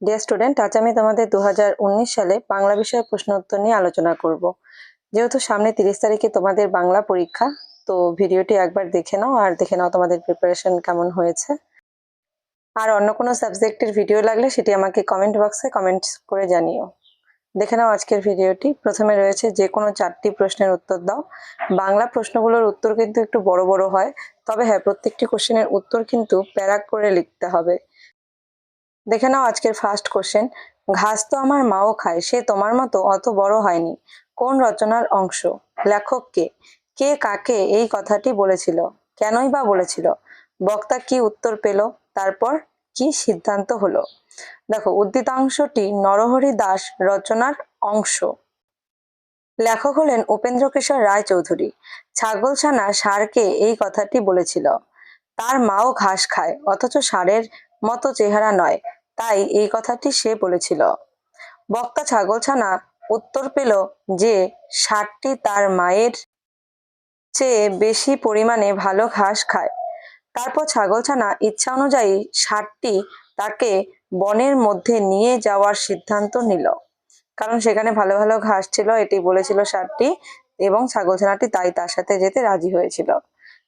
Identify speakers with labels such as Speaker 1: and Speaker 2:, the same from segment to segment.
Speaker 1: Dear student আজ আমি তোমাদের দু হাজার উনিশ সালে বাংলা বিষয়ের প্রশ্ন উত্তর নিয়ে আলোচনা করব। যেহেতু সামনে তিরিশ তারিখে তোমাদের বাংলা পরীক্ষা, তো ভিডিওটি একবার দেখে নাও আর দেখে নাও তোমাদের প্রিপারেশন কেমন হয়েছে। আর অন্য কোনো সাবজেক্টের ভিডিও লাগলে সেটি আমাকে কমেন্ট বক্সে কমেন্ট করে জানিও। দেখে নাও আজকের ভিডিওটি প্রথমে রয়েছে যে কোনো চারটি প্রশ্নের উত্তর দাও। বাংলা প্রশ্নগুলোর উত্তর কিন্তু একটু বড় বড় হয়, তবে হ্যাঁ প্রত্যেকটি কোশ্চেনের উত্তর কিন্তু প্যারাক করে লিখতে হবে। দেখে নাও আজকের ফার্স্ট কোশ্চেন ঘাস তো আমার মাও খায়, সে তোমার মতো অত বড় হয়নি। কোন রচনার অংশ? লেখক কে? কে কাকে এই কথাটি বলেছিল? কেনই বা বলেছিল? বক্তা কি উত্তর পেল? তারপর কি সিদ্ধান্ত হলো? দেখো, উদ্দিতাংশটি নরহরি দাস রচনার অংশ। লেখক হলেন উপেন্দ্র কিশোর রায়চৌধুরী ছাগলছানা ষাঁড়কে এই কথাটি বলেছিল। তার মাও ঘাস খায়, অথচ ষাঁড়ের মতো চেহারা নয়, তাই এই কথাটি সে বলেছিল। বক্তা ছাগলছানা উত্তর পেল যে, ষাটটি তার মায়ের চেয়ে বেশি পরিমাণে ভালো ঘাস খায়। তারপর ছাগলছানা ইচ্ছা অনুযায়ী ষাঁড়টি তাকে বনের মধ্যে নিয়ে যাওয়ার সিদ্ধান্ত নিল। কারণ সেখানে ভালো ভালো ঘাস ছিল, এটি বলেছিল ষাঁড়টি এবং ছাগলছানাটি তাই তার সাথে যেতে রাজি হয়েছিল।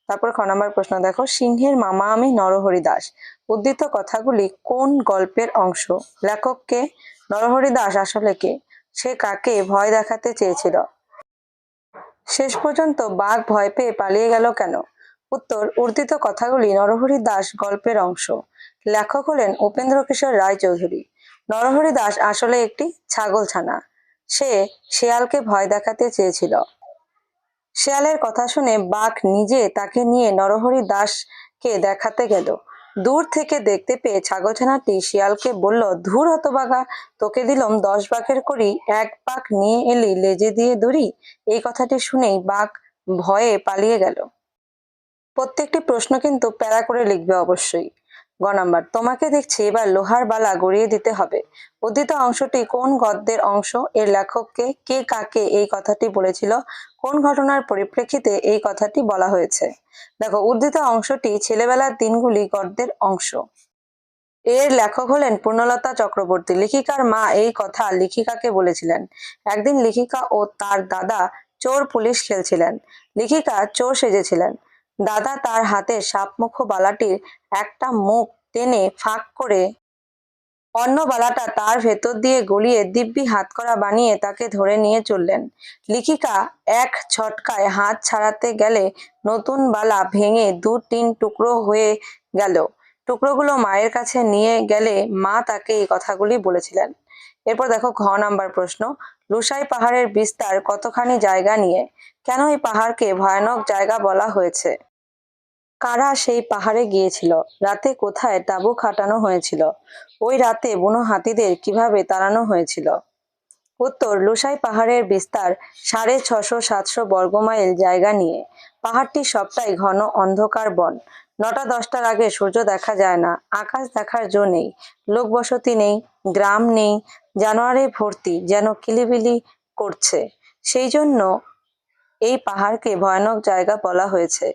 Speaker 1: তারপর খ নম্বর প্রশ্ন, দেখো, সিংহের মামা আমি নরহরি দাস উদ্ধৃত কথাগুলি কোন গল্পের অংশ? লেখককে? নরহরি দাস আসলে কে? সে কাকে ভয় দেখাতে চেয়েছিল? শেষ পর্যন্ত বাঘ ভয় পেয়ে পালিয়ে গেল কেন? উত্তর উর্দিত কথাগুলি নরহরি দাস গল্পের অংশ। লেখক হলেন উপেন্দ্র কিশোর রায়চৌধুরী। নরহরি দাস আসলে একটি ছাগলছানা। সে শেয়ালকে ভয় দেখাতে চেয়েছিল। শেয়ালের কথা শুনে বাঘ নিজে তাকে নিয়ে নরহরি দাসকে দেখাতে গেল। দূর থেকে দেখতে পেয়ে ছাগলছানাটি শিয়ালকে বলল, ধূর হতবাগা তোকে দিলাম দশ বাঘের করি এক পাক নিয়ে এলি, লেজে দিয়ে দড়ি এই কথাটি শুনেই বাঘ ভয়ে পালিয়ে গেল। প্রত্যেকটি প্রশ্ন কিন্তু প্যারা করে লিখবে অবশ্যই। গ নাম্বার, তোমাকে দেখছি এবার লোহার বালা গড়িয়ে দিতে হবে। উদ্ধৃত অংশটি কোন গদ্যের অংশ? এর লেখককে কে কাকে এই কথাটি বলেছিল? কোন ঘটনার পরিপ্রেক্ষিতে এই কথাটি বলা হয়েছে? দেখো, উদ্ধৃত অংশটি ছেলেবেলার দিনগুলি গদ্যের অংশ। এর লেখক হলেন পূর্ণলতা চক্রবর্তী। লেখিকার মা এই কথা লেখিকাকে বলেছিলেন। একদিন লেখিকা ও তার দাদা চোর পুলিশ খেলছিলেন। লেখিকা চোর সেজেছিলেন। দাদা তার হাতে সাপমুখ বালাটির একটা মুখ টেনে ফাঁক করে অন্য বালাটা তার ভেতর দিয়ে গলিয়ে দিব্যি হাতকড়া বানিয়ে তাকে ধরে নিয়ে চললেন। লিখিকা এক ছটকায় হাত ছাড়াতে গেলে নতুন বালা ভেঙে দু তিন টুকরো হয়ে গেল। টুকরোগুলো মায়ের কাছে নিয়ে গেলে মা তাকে এই কথাগুলি বলেছিলেন। এরপর দেখো ঘ নাম্বার প্রশ্ন। লুসাই পাহাড়ের বিস্তার কতখানি জায়গা নিয়ে? কেন এই পাহাড়কে ভয়ানক জায়গা বলা হয়েছে? কারা সেই পাহাড়ে গিয়েছিল? রাতে কোথায় তাঁবু খাটানো হয়েছিল? ওই রাতে বুনো হাতিদের কীভাবে তাড়ানো হয়েছিল? উত্তর, লুসাই পাহাড়ের বিস্তার সাড়ে ছশো সাতশো বর্গমাইল জায়গা নিয়ে। পাহাড়টি সবটাই ঘন অন্ধকার বন। নটা দশটার আগে সূর্য দেখা যায় না। আকাশ দেখার জো নেই। লোকবসতি নেই। গ্রাম নেই। জানোয়ারে ভর্তি যেন কিলিবিলি করছে। সেই জন্য এই পাহাড়কে ভয়ানক জায়গা বলা হয়েছে।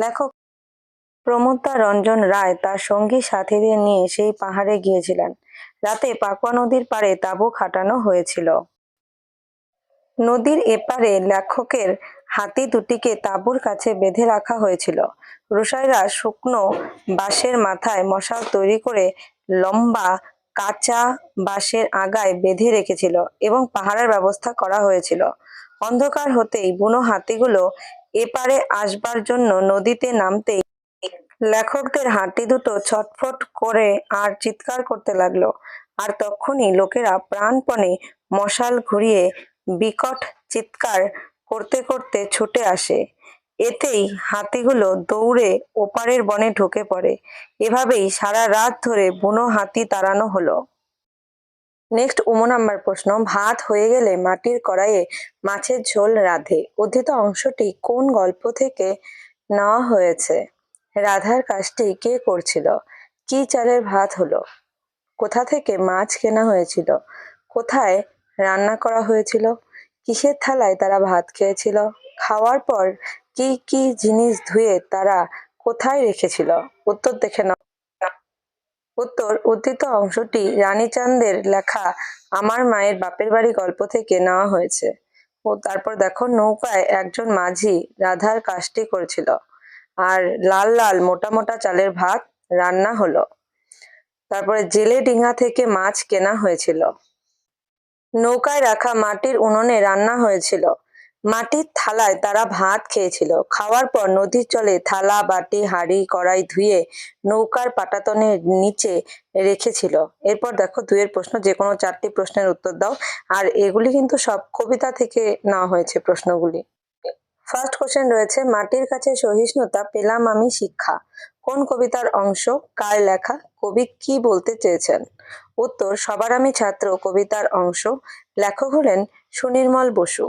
Speaker 1: লেখক প্রমোদা রঞ্জন রায় তার সঙ্গী সাথীদের নিয়ে সেই পাহাড়ে গিয়েছিলেন। রাতে পাকুয়া নদীর পাড়ে তাঁবু খাটানো হয়েছিল। নদীর এপারে লেখকের হাতি দুটিকে তাঁবুর কাছে বেঁধে রাখা হয়েছিল। রুসাইরা শুকনো বাঁশের মাথায় মশাল তৈরি করে লম্বা কাঁচা বাঁশের আগায় বেঁধে রেখেছিল এবং পাহারার ব্যবস্থা করা হয়েছিল। অন্ধকার হতেই বুনো হাতিগুলো এপারে আসবার জন্য নদীতে নামতেই লেখকদের হাঁটি দুটো ছটফট করে আর চিৎকার করতে লাগল। আর তখনই লোকেরা প্রাণপণে মশাল ঘুরিয়ে বিকট চিৎকার করতে করতে ছুটে আসে। এতেই হাতিগুলো দৌড়ে ওপারের বনে ঢুকে পড়ে। এভাবেই সারা রাত ধরে বুনো হাতি তাড়ানো হলো। নেক্সট উমো নাম্বার প্রশ্ন, ভাত হয়ে গেলে মাটির কড়াইয়ে মাছের ঝোল রাধে। উদ্ধৃত অংশটি কোন গল্প থেকে নেওয়া হয়েছে? রাধার কাজটি কে করছিল? কি চালের ভাত হলো? কোথা থেকে মাছ কেনা হয়েছিল? কোথায় রান্না করা হয়েছিল? কিসের থালায় তারা ভাত খেয়েছিল? খাওয়ার পর কি কি জিনিস ধুয়ে তারা কোথায় রেখেছিল? উত্তর দেখে নাও। উত্তর, উদ্ধৃত অংশটি রানীচাঁদের লেখা আমার মায়ের বাপের বাড়ি গল্প থেকে নেওয়া হয়েছে। ও তারপর দেখো নৌকায় একজন মাঝি রাধার কাজটি করেছিল। আর লাল লাল, মোটা মোটা চালের ভাত রান্না হলো। তারপরে জেলে ডিঙা থেকে মাছ কেনা হয়েছিল। নৌকায় রাখা মাটির উনুনে রান্না হয়েছিল। মাটির থালায় তারা ভাত খেয়েছিল। খাওয়ার পর নদীর জলে থালা, বাটি, হাঁড়ি, কড়াই ধুয়ে নৌকার পাটাতনের নিচে রেখেছিল। এরপর দেখো দুয়ের প্রশ্ন, যে কোনো চারটি প্রশ্নের উত্তর দাও। আর এগুলি কিন্তু সব কবিতা থেকে নেওয়া হয়েছে প্রশ্নগুলি। ফার্স্ট কোশ্চেন রয়েছে, মাটির কাছে সহিষ্ণুতা পেলাম আমি শিক্ষা। কোন কবিতার অংশ, কার লেখা, কবি কি বলতে চেয়েছেন? উত্তর, সবার আমি ছাত্র, কবিতার অংশ। লেখক হলেন সুনির্মল বসু।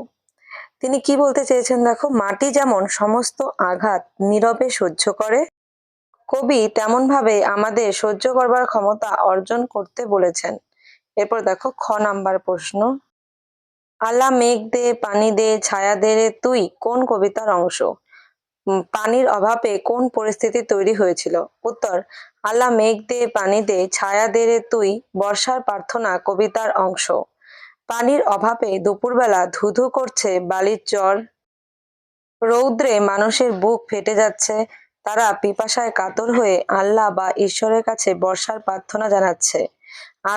Speaker 1: তিনি কি বলতে চেয়েছেন দেখো? মাটি যেমন সমস্ত আঘাত নীরবে সহ্য করে, কবি তেমন ভাবে আমাদের সহ্য করবার ক্ষমতা অর্জন করতে বলেছেন। এরপর দেখো, খ নাম্বার প্রশ্ন। আল্লাহ মেঘ দে, পানি দে, ছায়া দে রে, তুই কোন কবিতার অংশ? পানির অভাবে কোন পরিস্থিতি তৈরি হয়েছিল? উত্তর আল্লাহ মেঘ দে, পানি দে, ছায়া দে রে, তুই বর্ষার প্রার্থনা কবিতার অংশ। পানির অভাবে দুপুরবেলা ধুধু করছে বালির চর রৌদ্রে মানুষের বুক ফেটে যাচ্ছে। তারা পিপাসায় কাতর হয়ে আল্লাহ বা ঈশ্বরের কাছে বর্ষার প্রার্থনা জানাচ্ছে।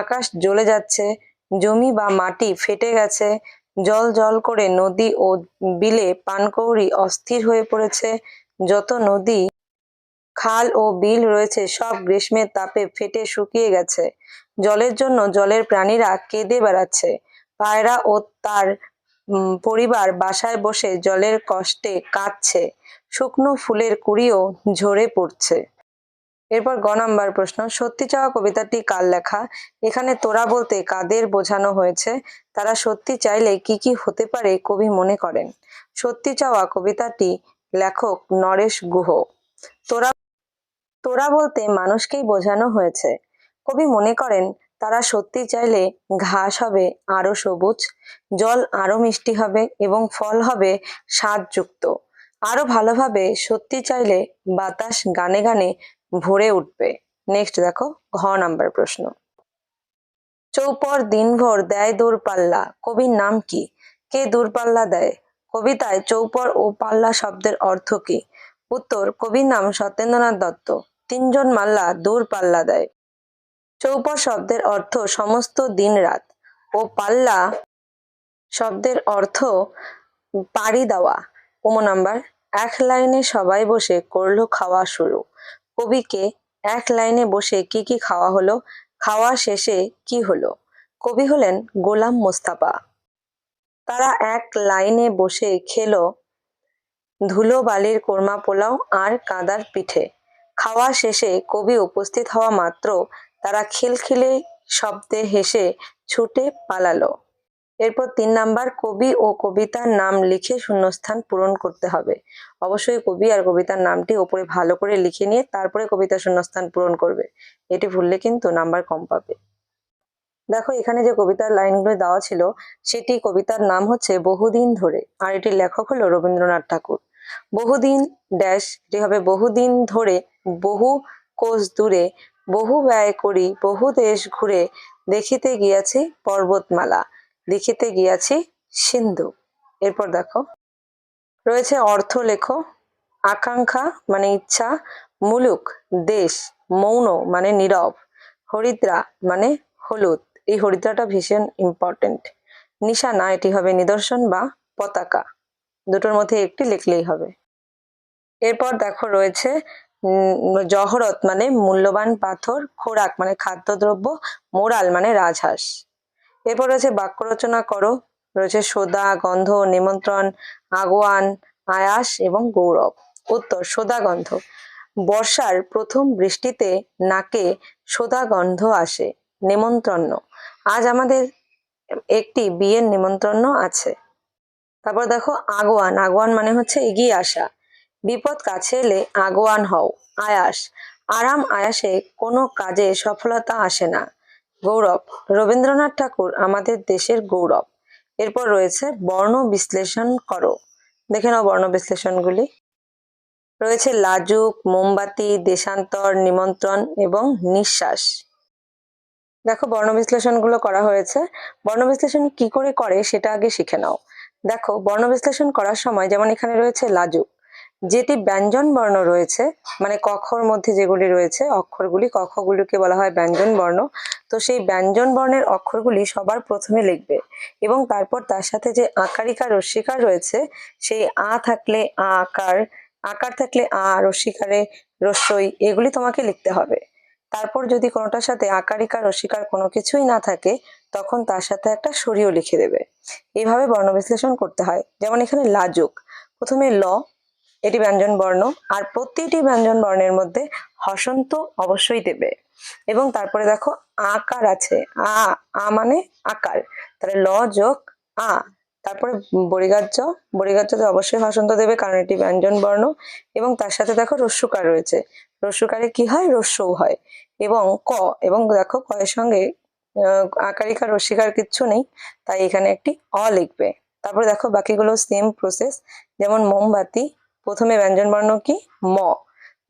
Speaker 1: আকাশ জ্বলে যাচ্ছে, জমি বা মাটি ফেটে গেছে, জল জল করে নদী ও বিলে পানকৌড়ি অস্থির হয়ে পড়েছে। যত নদী, খাল ও বিল রয়েছে, সব গ্রীষ্মের তাপে ফেটে শুকিয়ে গেছে। জলের জন্য জলের প্রাণীরা কেঁদে বেড়াচ্ছে। পায়রা ও তার পরিবার বাসায় বসে জলের কষ্টে কাঁদছে। শুকনো ফুলের কুড়িও ঝরে পড়ছে। এরপর গ নাম্বার প্রশ্ন, সত্যি চাওয়া কবিতাটি কার লেখা? এখানে তোরা বলতে কাদের বোঝানো হয়েছে? তারা সত্যি চাইলে কি কি হতে পারে কবি মনে করেন। সত্যি চাওয়া কবিতাটি লেখক নরেশ গুহ। তোরা তোরা বলতে মানুষকেই বোঝানো হয়েছে। কবি মনে করেন তারা সত্যি চাইলে ঘাস হবে, আরও সবুজ, জল আরও মিষ্টি হবে এবং ফল হবে স্বাদযুক্ত। আরও ভালোভাবে সত্যি চাইলে বাতাস গানে গানে ভরে উঠবে। নেক্সট দেখো, ঘ নাম্বার প্রশ্ন। চৌপর দিনভর দেয় দূরপাল্লা, কবির নাম কি? কে দূরপাল্লা দেয়? কবিতায় চৌপর ও পাল্লা শব্দের অর্থ কি? উত্তর, কবির নাম সত্যেন্দ্রনাথ দত্ত। তিনজন মাল্লা দূর পাল্লা দেয়। চৌপর শব্দের অর্থ সমস্ত দিন রাত ও পাল্লা শব্দের অর্থ পাড়ি দেওয়া। ওমো নাম্বার, এক লাইনে সবাই বসে করল খাওয়া শুরু। কবিকে এক লাইনে বসে কি কি খাওয়া হলো, খাওয়া শেষে কি হলো? কবি হলেন গোলাম মোস্তাফা। তারা এক লাইনে বসে খেলো ধুলো বালির কোরমা পোলাও আর কাদার পিঠে। খাওয়া শেষে কবি উপস্থিত হওয়া মাত্র তারা খিলখিলে শব্দে হেসে ছুটে পালালো। এরপর তিন নাম্বার কবি ও কবিতার নাম লিখে শূন্যস্থান পূরণ করতে হবে। অবশ্যই কবি আর কবিতার নামটি ওপরে ভালো করে লিখে নিয়ে তারপরে কবিতার শূন্যস্থান পূরণ করবে। এটি ভুললে কিন্তু নাম্বার কম পাবে। দেখো, এখানে যে কবিতার লাইনগুলো দেওয়া ছিল, সেটি কবিতার নাম হচ্ছে বহুদিন ধরে। আর এটির লেখক হলো রবীন্দ্রনাথ ঠাকুর। বহুদিন ড্যাশ, এটি হবে বহুদিন ধরে, বহু কোষ দূরে বহু ব্যয় করি, বহু দেশ ঘুরে দেখিতে গিয়াছি পর্বতমালা, দেখিতে গিয়াছি সিন্ধু। এরপর দেখো, রয়েছে অর্থ লেখো, আকাঙ্ক্ষা মানে ইচ্ছা, মুলুক, দেশ, মৌন মানে নীরব, হরিদ্রা মানে হলুদ। এই হরিদ্রাটা ভীষণ ইম্পর্টেন্ট নিশানা, এটি হবে নিদর্শন বা পতাকা। দুটোর মধ্যে একটি লিখলেই হবে। এরপর দেখো, রয়েছে জহরত মানে মূল্যবান পাথর, খোরাক মানে খাদ্যদ্রব্য, মোরাল মানে রাজহাঁস। এরপর রয়েছে বাক্য রচনা করো। রয়েছে সোদা, গন্ধ, নিমন্ত্রণ, আগোয়ান, আয়াস এবং গৌরব। উত্তর, সোদা গন্ধ। বর্ষার প্রথম বৃষ্টিতে নাকে সোদা গন্ধ আসে নিমন্ত্রণ আজ আমাদের একটি বিয়ের নিমন্ত্রণ আছে। তারপর দেখো, আগোয়ান। আগোয়ান মানে হচ্ছে এগিয়ে আসা। বিপদ কাছে এলে আগোয়ান হও। আয়াস, আরাম আয়াসে কোনো কাজে সফলতা আসে না। গৌরব, রবীন্দ্রনাথ ঠাকুর আমাদের দেশের গৌরব। এরপর রয়েছে বর্ণ বিশ্লেষণ করো। দেখে নাও বর্ণ বিশ্লেষণগুলি। রয়েছে লাজুক, মোমবাতি, দেশান্তর, নিমন্ত্রণ এবং নিঃশ্বাস। দেখো বর্ণ বিশ্লেষণগুলো করা হয়েছে। বর্ণ বিশ্লেষণ কি করে করে সেটা আগে শিখে নাও। দেখো বর্ণ বিশ্লেষণ করার সময় যেমন এখানে রয়েছে লাজুক যেটি ব্যঞ্জন বর্ণ রয়েছে মানে কখর মধ্যে যেগুলি রয়েছে, অক্ষরগুলি কখগুলিকে বলা হয় ব্যঞ্জন বর্ণ। তো সেই ব্যঞ্জন বর্ণের অক্ষরগুলি সবার প্রথমে লিখবে এবং তারপর তার সাথে যে আকারিকা রস্যিকার রয়েছে, সেই আ থাকলে আ আকার আকার থাকলে আ রস্যিকারে রস্যই, এগুলি তোমাকে লিখতে হবে। তারপর যদি কোনোটার সাথে আকারিকা রস্যিকার কোনো কিছুই না থাকে, তখন তার সাথে একটা সরিও লিখে দেবে। এইভাবে বর্ণ বিশ্লেষণ করতে হয়। যেমন এখানে লাজুক, প্রথমে ল এটি ব্যঞ্জন বর্ণ, আর প্রতিটি ব্যঞ্জন বর্ণের মধ্যে হসন্ত অবশ্যই দেবে। এবং তারপরে দেখো, আকার আছে। আ আ মানে আকার। তাহলে ল যোগ আ। তারপরে বরিগাজ্য। বরিগাজ্যতে অবশ্যই হসন্ত দেবে, কারণ এটি ব্যঞ্জন বর্ণ। এবং তার সাথে দেখো, রস্যুকার রয়েছে। রস্যুকারে কি হয়? রস্যও হয়। এবং ক, এবং দেখো কয়ের সঙ্গে আকারিকা রস্যিকার কিচ্ছু নেই। তাই এখানে একটি অ লিখবে। তারপরে দেখো, বাকিগুলো সেম প্রসেস যেমন মোমবাতি প্রথমে ব্যঞ্জন বর্ণ কি? ম।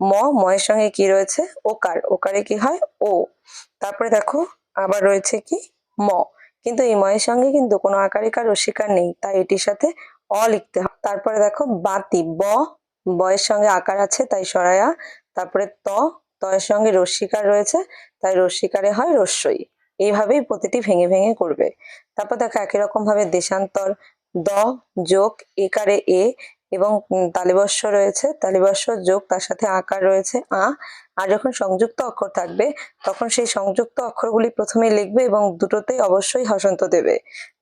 Speaker 1: ম, ময়ের সঙ্গে কি রয়েছে? ওকার। ওকারে কি হয়? ও। তারপরে দেখো, আবার রয়েছে কি? ম। কিন্তু এই ময়ের সঙ্গে কিন্তু কোনো আকারিকা রসিকার নেই, তাই এটির সাথে অ লিখতে হয় তারপরে দেখো, বাতি, ব। বয়ের সঙ্গে আকার আছে, তাই সরায়া। তারপরে ত। তয়ের সঙ্গে রস্যিকার রয়েছে, তাই রস্যিকারে হয় রস্যই। এইভাবেই প্রতিটি ভেঙে ভেঙে করবে। তারপর দেখো, একই রকম ভাবে দেশান্তর, দ, যোগ, একারে এ এবং তালিবর্ষ রয়েছে। তালিবর্ষ যোগ তার সাথে আকার রয়েছে, আ। আর যখন সংযুক্ত অক্ষর থাকবে, তখন সেই সংযুক্ত অক্ষরগুলি প্রথমে লিখবে এবং দুটোতেই অবশ্যই হসন্ত দেবে।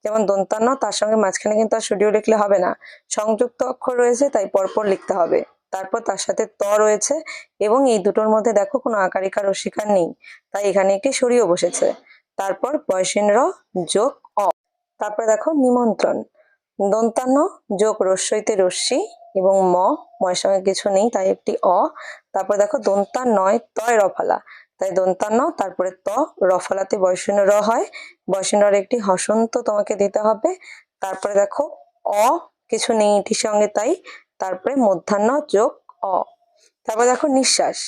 Speaker 1: যেমন দন্তান্ন, তার সঙ্গে মাঝখানে কিন্তু আর স্টুডিও লিখলে হবে না। সংযুক্ত অক্ষর রয়েছে, তাই পরপর লিখতে হবে। তারপর তার সাথে ত রয়েছে এবং এই দুটোর মধ্যে দেখো কোনো আকারিকা অস্বীকার নেই। তাই এখানে একটি সরিয়ে বসেছে। তারপর বয়সিন র যোগ অ। তারপরে দেখো নিমন্ত্রণ। দন্তান্ন, যোগ রস্যইতে রশ্মি এবং ম, ময়ের সঙ্গে কিছু নেই, তাই একটি অ। তারপর দেখো দন্তান নয়, তয় রফালা। তাই দন্তান্ন, তারপরে ত, রফালাতে বয়সীন র হয়। বয়সীন র একটি হসন্ত তোমাকে দিতে হবে। তারপরে দেখো অ, কিছু নেই এটির সঙ্গে তাই। তারপরে মধ্যাহ্ন, যোগ অ। তারপর দেখো নিঃশ্বাস।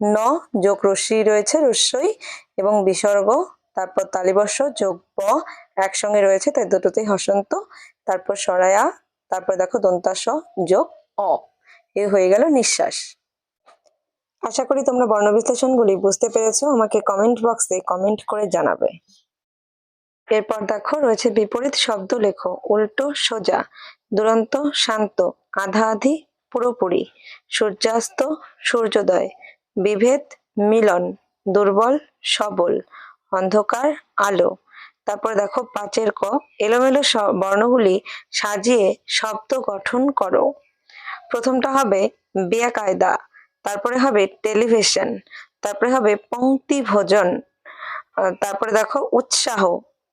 Speaker 1: ন, যোগ রশ্মি রয়েছে রস্যই এবং বিসর্গ। তারপর তালিবর্ষ, যোগ ব। একসঙ্গে রয়েছে, তাই দুটোতেই হসন্ত। তারপর সরায়া, তারপর দেখো দন্তাস যোগ অ। এ হয়ে গেল নিঃশ্বাস। আশা করি তোমরা বর্ণ বিশ্লেষণগুলি বুঝতে পেরেছ, আমাকে কমেন্ট বক্সে কমেন্ট করে জানাবে। এরপর দেখো রয়েছে বিপরীত শব্দ লেখো, উল্টো সোজা, দুরন্ত, শান্ত আধা আধি পুরোপুরি, সূর্যাস্ত, সূর্যোদয়, বিভেদ, মিলন, দুর্বল, সবল, অন্ধকার, আলো। তারপর দেখো পাঁচের ক, এলোমেলো বর্ণগুলি সাজিয়ে শব্দ গঠন করো। প্রথমটা হবে বেকায়দা তারপরে হবে টেলিভিশন, তারপরে হবে পংক্তি ভোজন তারপরে দেখো উৎসাহ,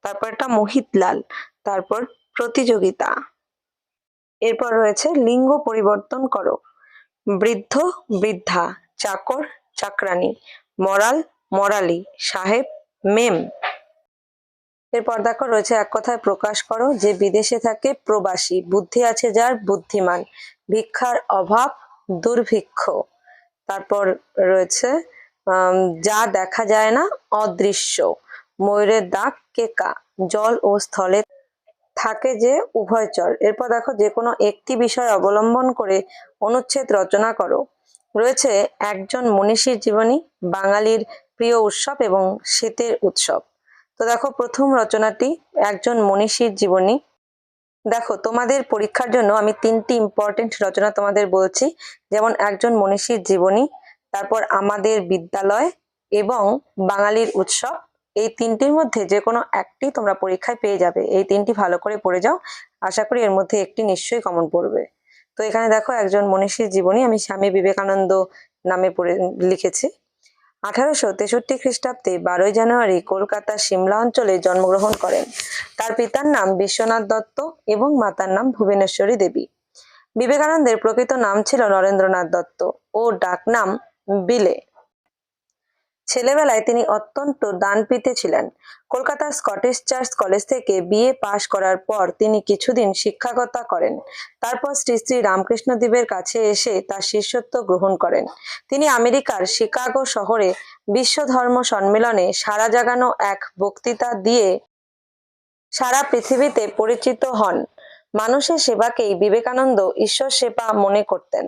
Speaker 1: তারপর এটা মোহিতলাল, তারপর প্রতিযোগিতা। এরপর রয়েছে লিঙ্গ পরিবর্তন করো, বৃদ্ধ, বৃদ্ধা, চাকর, চাকরানী, মরাল, মরালি, সাহেব, মেম। এরপর দেখো রয়েছে এক কথায় প্রকাশ করো, যে বিদেশে থাকে প্রবাসী, বুদ্ধি আছে যার বুদ্ধিমান, ভিক্ষার অভাব, দুর্ভিক্ষ। তারপর রয়েছে যা দেখা যায় না, অদৃশ্য। ময়ূরের দাগ কেকা জল ও স্থলে থাকে যে উভয়চর এরপর দেখো, যে কোনো একটি বিষয় অবলম্বন করে অনুচ্ছেদ রচনা করো। রয়েছে, একজন মনীষীর জীবনী, বাঙালির প্রিয় উৎসব এবং শীতের উৎসব। তো দেখো, প্রথম রচনাটি একজন মনীষীর জীবনী। দেখো, তোমাদের পরীক্ষার জন্য আমি তিনটি ইম্পর্টেন্ট রচনা তোমাদের বলছি। যেমন, একজন মনীষীর জীবনী, তারপর আমাদের বিদ্যালয় এবং বাঙালির উৎসব। এই তিনটির মধ্যে যে কোনো একটি তোমরা পরীক্ষায় পেয়ে যাবে। এই তিনটি ভালো করে পড়ে যাও। আশা করি এর মধ্যে একটি নিশ্চয়ই কমন পড়বে। তো এখানে দেখো, একজন মনীষীর জীবনী আমি স্বামী বিবেকানন্দ নামে পড়ে, লিখেছি। আঠারোশো তেষট্টি খ্রিস্টাব্দে বারোই জানুয়ারি কলকাতার সিমলা অঞ্চলে জন্মগ্রহণ করেন। তার পিতার নাম বিশ্বনাথ দত্ত এবং মাতার নাম ভুবনেশ্বরী দেবী। বিবেকানন্দের প্রকৃত নাম ছিল নরেন্দ্রনাথ দত্ত ও ডাকনাম বিলে। ছেলেবেলায় তিনি অত্যন্ত দানপীতে ছিলেন। কলকাতার স্কটিশ চার্চ কলেজ থেকে বিএ পাশ করার পর তিনি কিছুদিন শিক্ষকতা করেন। তারপর শ্রী শ্রী রামকৃষ্ণদেবের কাছে এসে তার শিষ্যত্ব গ্রহণ করেন। তিনি আমেরিকার শিকাগো শহরে বিশ্ব ধর্ম সম্মেলনে সারা জাগানো এক বক্তৃতা দিয়ে সারা পৃথিবীতে পরিচিত হন। মানুষের সেবাকেই বিবেকানন্দ ঈশ্বর সেবা মনে করতেন।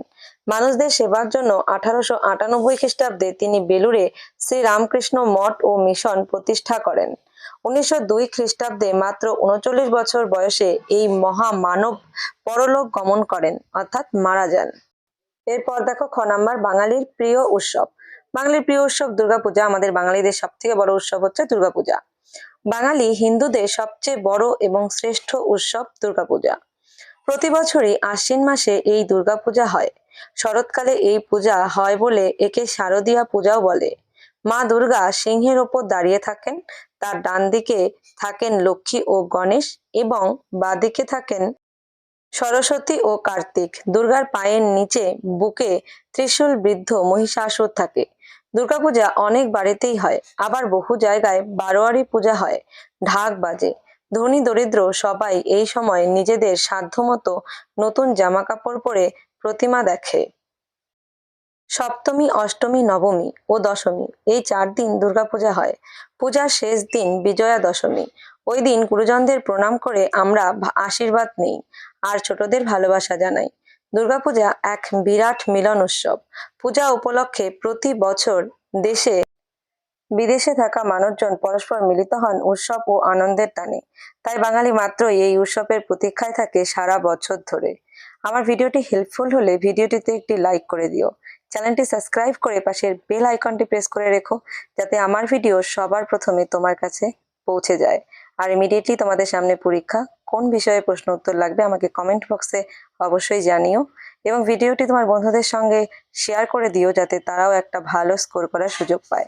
Speaker 1: মানুষদের সেবার জন্য আঠারোশো আটানব্বই খ্রিস্টাব্দে তিনি বেলুড়ে শ্রী রামকৃষ্ণ মঠ ও মিশন প্রতিষ্ঠা করেন। উনিশশো দুই খ্রিস্টাব্দে মাত্র উনচল্লিশ বছর বয়সে এই মহা মানব পরলোক গমন করেন, অর্থাৎ মারা যান। এরপর দেখো খ নাম্বার, বাঙালির প্রিয় উৎসব। বাঙালির প্রিয় উৎসব দুর্গাপূজা, আমাদের বাঙালিদের সব থেকে বড় উৎসব হচ্ছে দুর্গাপূজা। বাঙালি হিন্দুদের সবচেয়ে বড় এবং শ্রেষ্ঠ উৎসব দুর্গাপূজা। প্রতি বছরই আশ্বিন মাসে এই দুর্গাপূজা হয়। শরৎকালে এই পূজা হয় বলে একে শারদীয়া পূজাও বলে। মা দুর্গা সিংহের ওপর দাঁড়িয়ে থাকেন, তার ডান দিকে থাকেন লক্ষ্মী ও গণেশ এবং বাঁদিকে থাকেন সরস্বতী ও কার্তিক। দুর্গার পায়ের নিচে বুকে ত্রিশূল বৃদ্ধ মহিষাসুর থাকে। দুর্গাপূজা অনেক বাড়িতেই হয়, আবার বহু জায়গায় বারোয়ারি পূজা হয়, ঢাক বাজে। ধনী দরিদ্র সবাই এই সময় নিজেদের সাধ্যমতো নতুন জামা কাপড় পরে প্রতিমা দেখে। সপ্তমী, অষ্টমী, নবমী ও দশমী, এই চার দিন দুর্গাপূজা হয়। পূজার শেষ দিন বিজয়া দশমী। ওই দিন গুরুজনদের প্রণাম করে আমরা আশীর্বাদ নেই, আর ছোটদের ভালোবাসা জানাই। দুর্গাপূজা এক বিরাট মিলন উৎসব। পূজা উপলক্ষে প্রতি বছর দেশে বিদেশে থাকা মানুষজন পরস্পর মিলিত হন উৎসব ও আনন্দের টানে। তাই বাঙালি মাত্রই এই উৎসবের প্রতীক্ষায় থাকে সারা বছর ধরে। আমার ভিডিওটি হেল্পফুল হলে ভিডিওটিতে একটি লাইক করে দিও। চ্যানেলটি সাবস্ক্রাইব করে পাশের বেল আইকনটি প্রেস করে রেখো, যাতে আমার ভিডিও সবার প্রথমে তোমার কাছে পৌঁছে যায়। আর ইমিডিয়েটলি তোমাদের সামনে পরীক্ষা, কোন বিষয়ে প্রশ্ন উত্তর লাগবে আমাকে কমেন্ট বক্সে অবশ্যই জানিও। এবং ভিডিওটি তোমার বন্ধুদের সঙ্গে শেয়ার করে দিও, যাতে তারাও একটা ভালো স্কোর করার সুযোগ পায়।